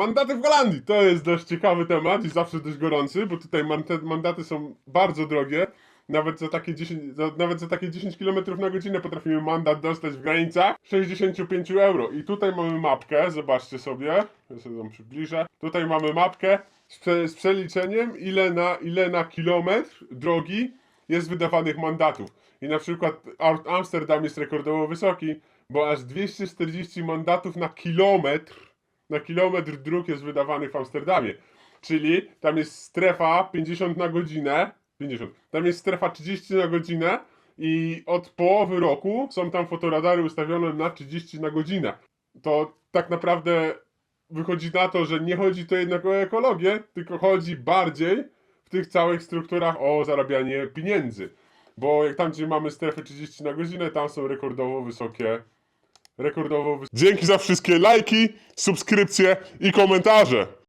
Mandaty w Holandii to jest dość ciekawy temat i zawsze dość gorący, bo tutaj mandaty są bardzo drogie. Nawet za takie 10, za, nawet za takie 10 km na godzinę potrafimy mandat dostać w granicach 65 euro. I tutaj mamy mapkę, zobaczcie sobie, ja sobie ją przybliżę. Tutaj mamy mapkę z, prze, z przeliczeniem, ile na, ile na kilometr drogi jest wydawanych mandatów. I na przykład Amsterdam jest rekordowo wysoki, bo aż 240 mandatów na kilometr, na kilometr dróg jest wydawanych w Amsterdamie. Czyli tam jest strefa 50 na godzinę, 50, tam jest strefa 30 na godzinę i od połowy roku są tam fotoradary ustawione na 30 na godzinę. To tak naprawdę wychodzi na to, że nie chodzi to jednak o ekologię, tylko chodzi bardziej w tych całych strukturach o zarabianie pieniędzy. Bo jak tam, gdzie mamy strefę 30 na godzinę, tam są rekordowo wysokie. Rekordowo. Dzięki za wszystkie lajki, subskrypcje i komentarze.